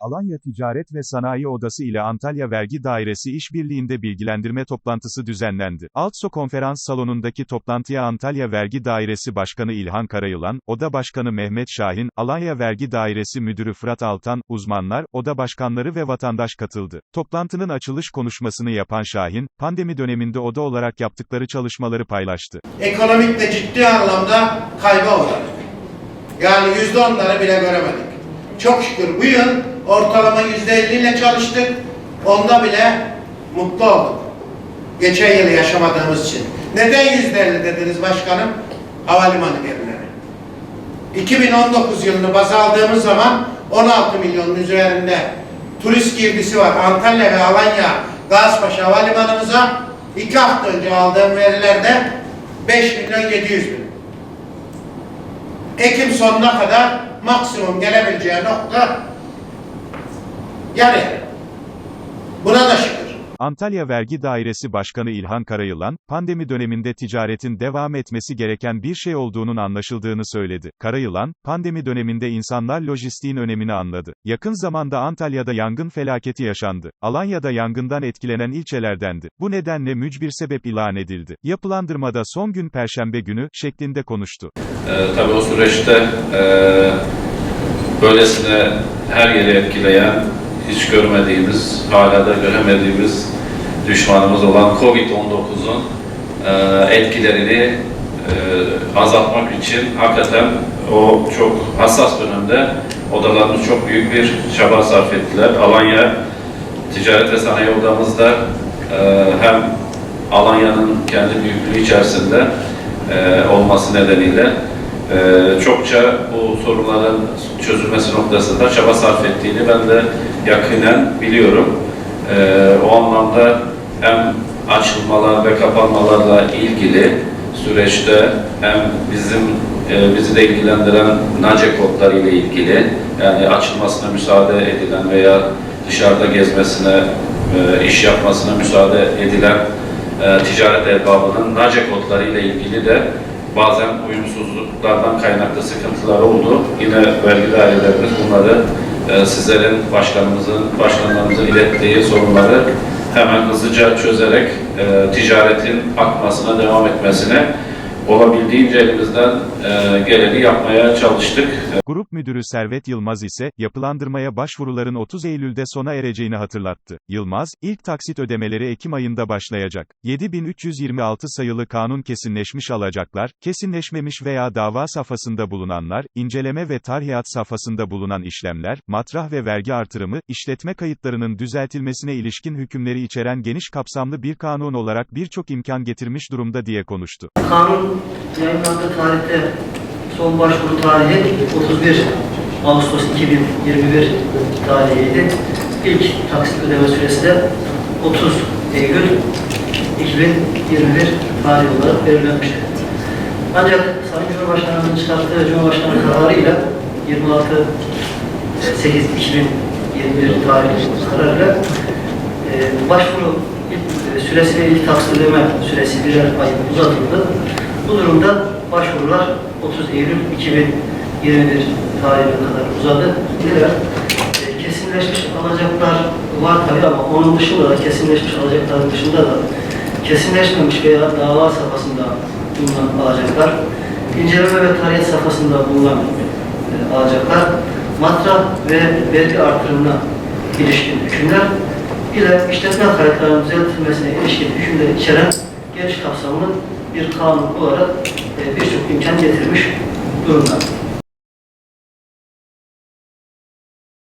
Alanya Ticaret ve Sanayi Odası ile Antalya Vergi Dairesi işbirliğinde bilgilendirme toplantısı düzenlendi. Altso Konferans Salonu'ndaki toplantıya Antalya Vergi Dairesi Başkanı İlhan Karayılan, Oda Başkanı Mehmet Şahin, Alanya Vergi Dairesi Müdürü Fırat Altan, uzmanlar, oda başkanları ve vatandaş katıldı. Toplantının açılış konuşmasını yapan Şahin, pandemi döneminde oda olarak yaptıkları çalışmaları paylaştı. ekonomik de ciddi anlamda kayba uğradık. Yani yüzde onları bile göremedik. Çok şükür bu yıl ortalama yüzde elli ile çalıştık. Onda bile mutlu olduk. Geçen yıl yaşamadığımız için. Neden yüzde elli dediniz başkanım? Havalimanı gelirleri. 2019 yılını baz aldığımız zaman 16 milyonun üzerinde turist girdisi var. Antalya ve Alanya Gazpaşa Havalimanımıza iki hafta önce aldığım verilerde 5 milyon 700 bin. Ekim sonuna kadar maksimum gelebileceği nokta yarı. Buna da şükür. Antalya Vergi Dairesi Başkanı İlhan Karayılan, pandemi döneminde ticaretin devam etmesi gereken bir şey olduğunun anlaşıldığını söyledi. Karayılan, pandemi döneminde insanlar lojistiğin önemini anladı. Yakın zamanda Antalya'da yangın felaketi yaşandı. Alanya'da yangından etkilenen ilçelerdendi. Bu nedenle mücbir sebep ilan edildi. Yapılandırmada son gün Perşembe günü, şeklinde konuştu. Ee, tabii o süreçte e, böylesine her yeri etkileyen, hiç görmediğimiz, hala da göremediğimiz düşmanımız olan Covid-19'un e, etkilerini e, azaltmak için hakikaten o çok hassas dönemde odalarımız çok büyük bir çaba sarf ettiler. Alanya Ticaret ve Sanayi Odamızda e, hem Alanya'nın kendi büyüklüğü içerisinde e, olması nedeniyle e, çokça bu sorunların çözülmesi noktasında çaba sarf ettiğini ben de yakinen biliyorum. E, o anlamda hem açılmalar ve kapanmalarla ilgili süreçte hem bizim e, bizi de ilgilendiren NACE kodları ile ilgili yani açılmasına müsaade edilen veya dışarıda gezmesine, e, iş yapmasına müsaade edilen e, ticaret erbabının NACE kodları ile ilgili de bazen uyumsuzluklardan kaynaklı sıkıntılar oldu. Yine vergi dairelerimiz bunları e, sizlerin başkanımızın, başkanlarımızın ilettiği sorunları hemen hızlıca çözerek e, ticaretin akmasına devam etmesine olabildiğince elimizden e, geleni yapmaya çalıştık. Grup Müdürü Servet Yılmaz ise, yapılandırmaya başvuruların 30 Eylül'de sona ereceğini hatırlattı. Yılmaz, ilk taksit ödemeleri Ekim ayında başlayacak. 7326 sayılı kanun kesinleşmiş alacaklar, kesinleşmemiş veya dava safhasında bulunanlar, inceleme ve tarhiat safhasında bulunan işlemler, matrah ve vergi artırımı, işletme kayıtlarının düzeltilmesine ilişkin hükümleri içeren geniş kapsamlı bir kanun olarak birçok imkan getirmiş durumda diye konuştu. Kanun yayınlandığı tarihte son başvuru tarihi 31 Ağustos 2021 tarihiydi. İlk taksit ödeme süresi de 30 Eylül 2021 tarihi olarak belirlenmişti. Ancak Sayın Cumhurbaşkanı'nın çıkarttığı Cumhurbaşkanı kararıyla 26 8 2021 tarihli kararıyla e, başvuru ilk, e, süresi ve ilk taksit ödeme süresi birer ay uzatıldı. Bu durumda başvurular 30 Eylül 2021 tarihine kadar uzadı. E, kesinleşmiş alacaklar var tabii ama onun dışında da kesinleşmiş alacakların dışında da kesinleşmemiş veya dava safhasında bulunan alacaklar, inceleme ve tarih safhasında bulunan e, alacaklar, matrah ve vergi artırımına ilişkin hükümler ile işletme kayıtlarının düzeltilmesine ilişkin hükümleri içeren geniş kapsamlı bir kanun olarak e, birçok imkan getirmiş durumda.